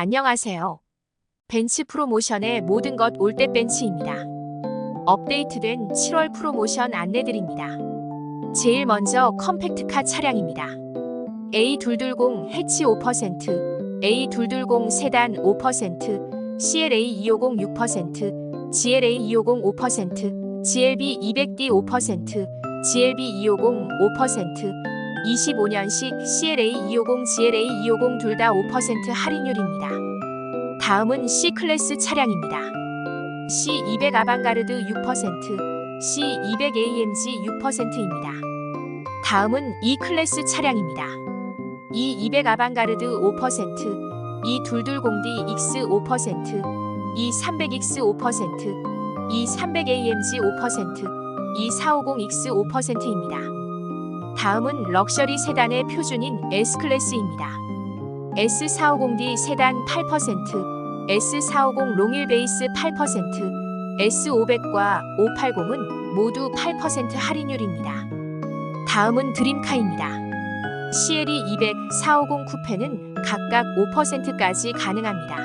안녕하세요. 벤츠 프로모션의 모든 것올때 벤츠입니다. 업데이트된 7월 프로모션 안내드립니다. 제일 먼저 컴팩트카 차량입니다. A220 해치 5%, A220 세단 5%, CLA 250 6%, GLA 250 5%, GLB 200D 5%, GLB 250 5%, 25년식 CLA 250, GLA 250 둘 다 5% 할인율입니다. 다음은 C클래스 차량입니다. C200 아방가르드 6%, C200 AMG 6%입니다. 다음은 E클래스 차량입니다. E200 아방가르드 5%, E220D X 5%, E300X 5%, E300 AMG 5%, E450X 5%입니다. 다음은 럭셔리 세단의 표준인 S클래스입니다. S450D 세단 8%, S450 롱일 베이스 8%, S500과 580은 모두 8% 할인율입니다. 다음은 드림카입니다. CLE 200, 450 쿠페는 각각 5%까지 가능합니다.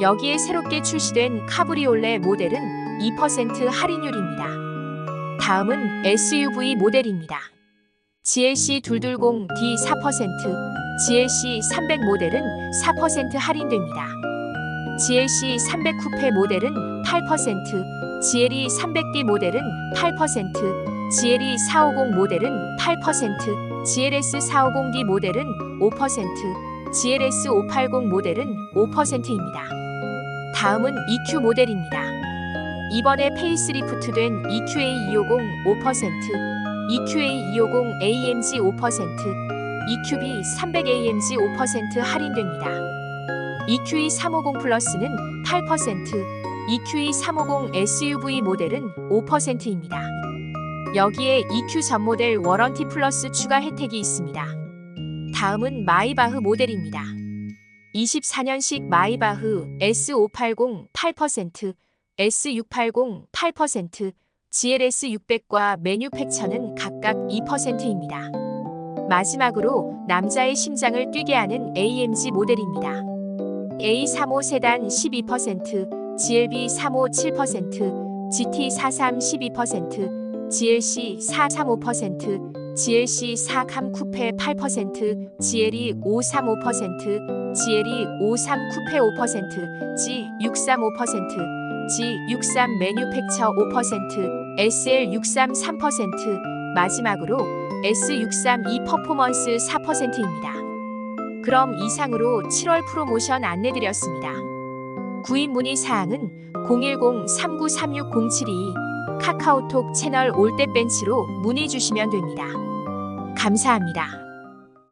여기에 새롭게 출시된 카브리올레 모델은 2% 할인율입니다. 다음은 SUV 모델입니다. GLC 220 D 4%, GLC 300 모델은 4% 할인됩니다. GLC 300 쿠페 모델은 8%, GLE 300D 모델은 8%, GLE 450 모델은 8%, GLS 450D 모델은 5%, GLS 580 모델은 5%입니다. 다음은 EQ 모델입니다. 이번에 페이스리프트된 EQA 250 5%, EQA 250 AMG 5%, EQB 300 AMG 5% 할인됩니다. EQE 350 플러스는 8%, EQE 350 SUV 모델은 5%입니다. 여기에 EQ 전 모델 워런티 플러스 추가 혜택이 있습니다. 다음은 마이바흐 모델입니다. 24년식 마이바흐 S580 8%, S680 8%, GLS 600과 메뉴팩처는 각각 2%입니다. 마지막으로 남자의 심장을 뛰게 하는 AMG 모델입니다. A35 세단 12%, GLB 35 7%, GT43 12%, GLC 435%, GLC 4캄 쿠페 8%, GLE 535%, GLE 53 쿠페 5%, G63 5%, G63 매뉴팩처 5%, SL63 3%, 마지막으로 S632 퍼포먼스 4%입니다. 그럼 이상으로 7월 프로모션 안내드렸습니다. 구입 문의 사항은 010-3936-072 카카오톡 채널 올댓벤치로 문의 주시면 됩니다. 감사합니다.